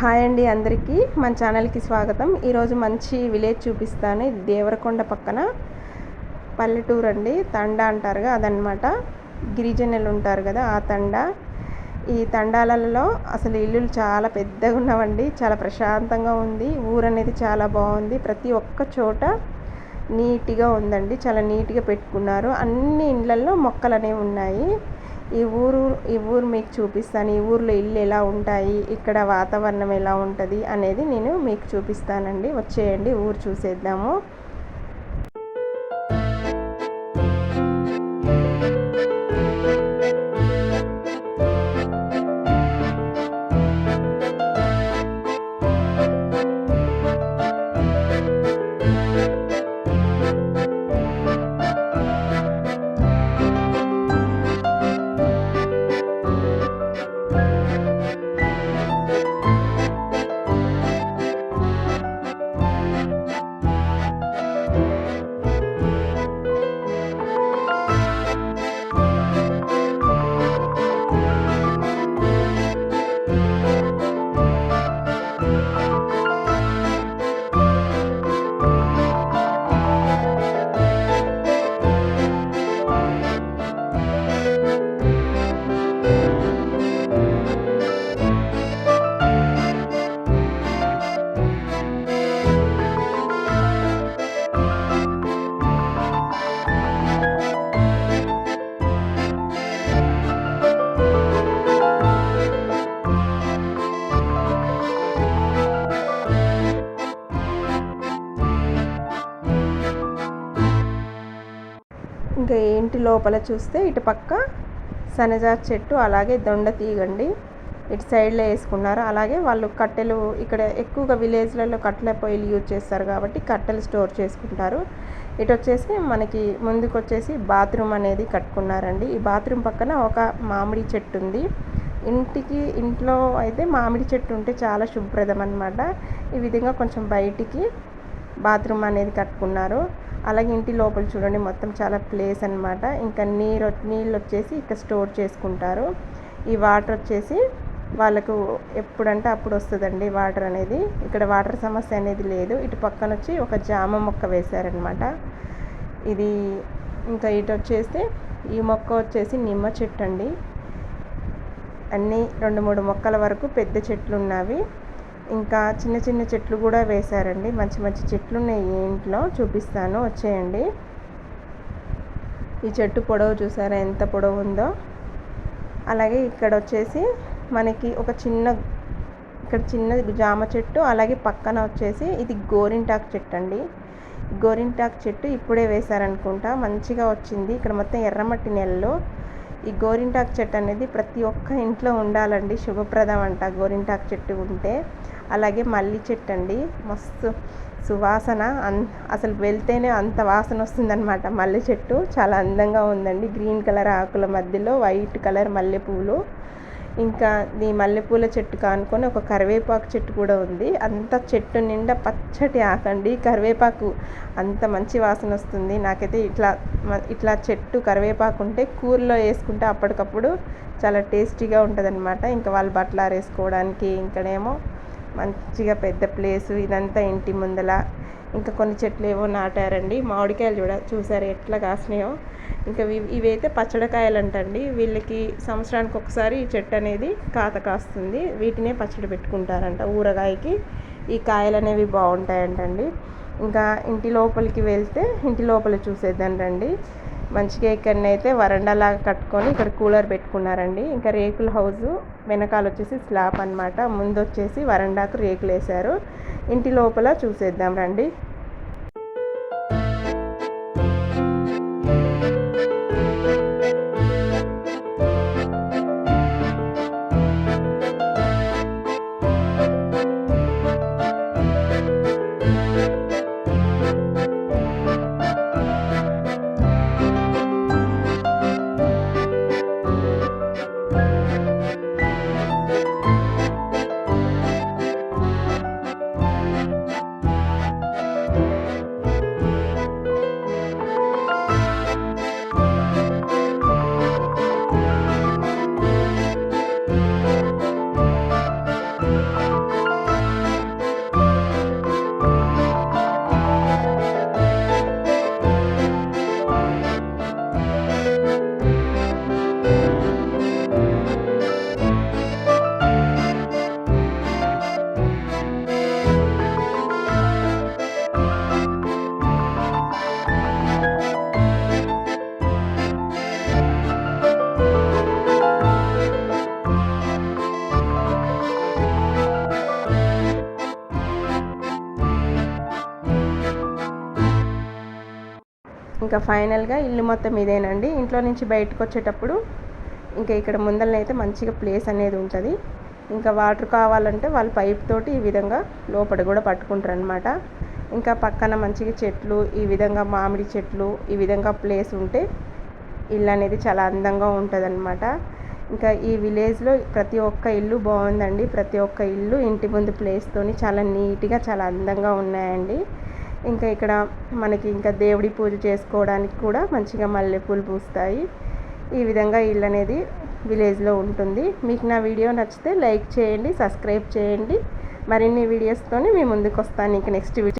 Hi అండి అందరికీ. మన ఛానల్కి స్వాగతం. ఈరోజు మంచి విలేజ్ చూపిస్తాను. ఇది దేవరకొండ పక్కన. పల్లెటూరు అండి. తండ అంటారుగా అదనమాట గిరిజనులు ఉంటారు కదా ఆ తండ. ఈ తండాలలో అసలు ఇల్లులు చాలా పెద్దగా ఉన్నవండి. చాలా ప్రశాంతంగా ఉంది. ఊరు అనేది చాలా బాగుంది. ప్రతి ఒక్క చోట నీట్గా ఉందండి. చాలా నీట్గా పెట్టుకున్నారు. అన్ని ఇళ్ళల్లో మొక్కలు అనేవి ఉన్నాయి. ఈ ఊరు ఈ ఊరు మీకు చూపిస్తాను. ఈ ఊర్లో ఇల్లు ఎలా ఉంటాయి? ఇక్కడ వాతావరణం ఎలా ఉంటుంది? అనేది నేను మీకు చూపిస్తానండి. వచ్చేయండి ఊరు చూసేద్దాము. ఇంకా ఇంటి లోపల చూస్తే ఇటు పక్క సనజా చెట్టు అలాగే దొండ తీగండి. ఇటు సైడ్లో వేసుకున్నారు. అలాగే వాళ్ళు కట్టెలు ఇక్కడ ఎక్కువగా విలేజ్లలో కట్టెల పొయ్యిలు యూజ్ చేస్తారు కాబట్టి కట్టెలు స్టోర్ చేసుకుంటారు. ఇటు వచ్చేసి మనకి ముందుకు వచ్చేసి బాత్రూమ్ అనేది కట్టుకున్నారండి. ఈ బాత్రూమ్ పక్కన ఒక మామిడి చెట్టు ఉంది. ఇంటికి ఇంట్లో అయితే మామిడి చెట్టు ఉంటే చాలా శుభ్రదం అనమాట ఈ విధంగా కొంచెం బయటికి బాత్రూమ్ అనేది కట్టుకున్నారు. అలాగే ఇంటి లోపల చూడండి మొత్తం చాలా ప్లేస్ అనమాట ఇంకా నీరు నీళ్ళు వచ్చేసి ఇక్కడ స్టోర్ చేసుకుంటారు. ఈ వాటర్ వచ్చేసి వాళ్ళకు ఎప్పుడంటే అప్పుడు వస్తుందండి వాటర్ అనేది. ఇక్కడ వాటర్ సమస్య అనేది లేదు. ఇటు పక్కన వచ్చి ఒక జామ మొక్క వేశారనమాట ఇది ఇంకా ఇటు వచ్చేస్తే ఈ మొక్క వచ్చేసి నిమ్మ చెట్టు అండి. అన్నీ రెండు మూడు మొక్కల వరకు పెద్ద చెట్లు ఉన్నవి. ఇంకా చిన్న చిన్న చెట్లు కూడా వేశారండి. మంచి మంచి చెట్లు ఉన్నాయి ఇంట్లో. చూపిస్తాను. వచ్చేయండి. ఈ చెట్టు పొడవు చూసారా? ఎంత పొడవు ఉందో. అలాగే ఇక్కడ వచ్చేసి మనకి ఒక చిన్న ఇక్కడ చిన్న జామ చెట్టు అలాగే పక్కన వచ్చేసి ఇది గోరింటాకు చెట్టు అండి గోరింటాకు చెట్టు ఇప్పుడే వేశారనుకుంటా. మంచిగా వచ్చింది. ఇక్కడ మొత్తం ఎర్రమట్టి నెలలో ఈ గోరింటాకు చెట్టు అనేది ప్రతి ఒక్క ఇంట్లో ఉండాలండి. శుభప్రదం అంట గోరింటాకు చెట్టు ఉంటే. అలాగే మల్లి చెట్టు అండి మస్తు సువాసన. అన్ అసలు వెళ్తేనే అంత వాసన వస్తుందన్నమాట మల్లె చెట్టు. చాలా అందంగా ఉందండి. గ్రీన్ కలర్ ఆకుల మధ్యలో వైట్ కలర్ మల్లెపూలు. ఇంకా ఈ మల్లెపూల చెట్టు కానుకొని ఒక కరివేపాకు చెట్టు కూడా ఉంది. అంత చెట్టు నిండా పచ్చటి ఆకండి. కరివేపాకు అంత మంచి వాసన వస్తుంది. నాకైతే ఇట్లా ఇట్లా చెట్టు కరివేపాకు ఉంటే కూరలో వేసుకుంటే అప్పటికప్పుడు చాలా టేస్టీగా ఉంటుంది అనమాట ఇంకా వాళ్ళు బట్టలు ఆరేసుకోవడానికి ఇంకనేమో మంచిగా పెద్ద ప్లేసు ఇదంతా ఇంటి ముందల. ఇంకా కొన్ని చెట్లు ఏవో నాటారండి. మామిడికాయలు చూడ చూసారు ఎట్లా కాసినాయో? ఇంకా ఇవైతే పచ్చడికాయలు అంటండి వీళ్ళకి సంవత్సరానికి ఒకసారి ఈ చెట్టు అనేది కాత కాస్తుంది. వీటినే పచ్చడి పెట్టుకుంటారంట ఊరగాయకి. ఈ కాయలు అనేవి బాగుంటాయంటండి. ఇంకా ఇంటి లోపలికి వెళ్తే ఇంటి లోపల చూసేదండి మంచిగా ఇక్కడనైతే వరండాలాగా కట్టుకొని ఇక్కడ కూలర్ పెట్టుకున్నారండి. ఇంకా రేకుల హౌస్ వెనకాల వచ్చేసి స్లాబ్ అనమాట ముందు వచ్చేసి వరండాకు రేకులు వేశారు ఇంటి లోపల చూసేద్దాం రండి. ఇంకా ఫైనల్గా ఇల్లు మొత్తం ఇదేనండి. ఇంట్లో నుంచి బయటకు వచ్చేటప్పుడు ఇంకా ఇక్కడ ముందరనైతే మంచిగా ప్లేస్ అనేది ఉంటుంది. ఇంకా వాటర్ కావాలంటే వాళ్ళు పైప్ తోటి ఈ విధంగా లోపల కూడా పట్టుకుంటారు అనమాట ఇంకా పక్కన మంచిగా చెట్లు ఈ విధంగా మామిడి చెట్లు ఈ విధంగా ప్లేస్ ఉంటే ఇల్లు అనేది చాలా అందంగా ఉంటుంది అనమాట ఇంకా ఈ విలేజ్లో ప్రతి ఒక్క ఇల్లు బాగుందండి. ప్రతి ఒక్క ఇల్లు ఇంటి ముందు ప్లేస్తోని చాలా నీట్గా చాలా అందంగా ఉన్నాయండి. ఇంకా ఇక్కడ మనకి ఇంకా దేవుడి పూజ చేసుకోవడానికి కూడా మంచిగా మల్లెపూలు పూస్తాయి. ఈ విధంగా ఇల్లు అనేది విలేజ్లో ఉంటుంది. మీకు నా వీడియో నచ్చితే లైక్ చేయండి సబ్స్క్రైబ్ చేయండి. మరిన్ని వీడియోస్తోని మీ ముందుకు వస్తాను ఇంక నెక్స్ట్ వీడియో